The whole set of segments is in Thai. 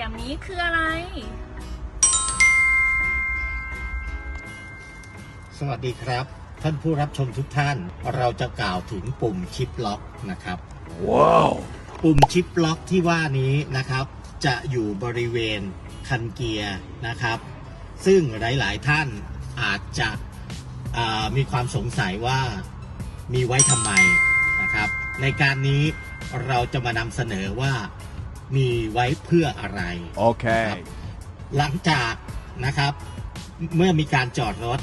ี่ยมนี้คืออะไร สวัสดีครับ ท่านผู้รับชมทุกท่าน เราจะกล่าวถึงปุ่มชิปล็อกนะครับ ว้าว ปุ่มชิปล็อกที่ว่านี้นะครับ จะอยู่บริเวณคันเกียร์นะครับ ซึ่งหลาย ๆ ท่านอาจจะมีความสงสัยว่ามีไว้ทำไมนะครับ ในการนี้เราจะมานำเสนอว่า มีไว้เพื่ออะไรโอเคหลังจากนะครับ เมื่อมีการจอดรถ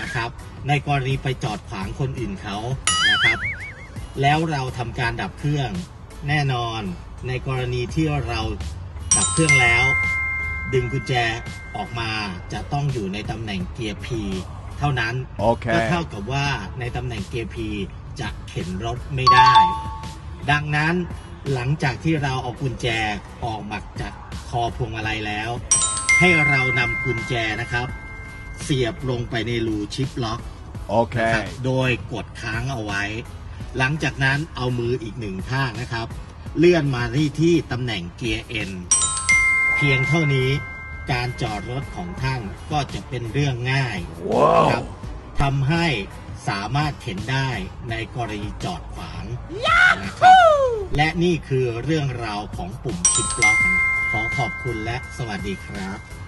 นะครับ ในกรณีไปจอดขวางคนอื่นเขานะครับ แล้วเราทำการดับเครื่องแน่นอน ในกรณีที่เราดับเครื่องแล้ว ดึงกุญแจออกมาจะต้องอยู่ในตำแหน่งเกียร์ P เท่านั้น โอเค ก็เท่ากับว่าในตำแหน่งเกียร์ P จะเข็นรถไม่ได้ ดังนั้น หลังจากที่เราเอากุญแจออกมาจากคอพวงมาลัยแล้ว ให้เรานำกุญแจนะครับ เสียบลงไปในรูชิปล็อกโอเค นะครับโดยกดค้างเอาไว้ หลังจากนั้นเอามืออีกหนึ่งข้างนะครับ เลื่อนมาที่ที่ตำแหน่งเกียร์ N เพียงเท่านี้การจอดรถของท่านก็จะเป็นเรื่องง่าย ว้าควรับทำให้สามารถเข็นได้ในกรณีจอดขวางนะครับ และนี่คือเรื่องราวของปุ่มชิปล็อกขอขอบคุณและสวัสดีครับ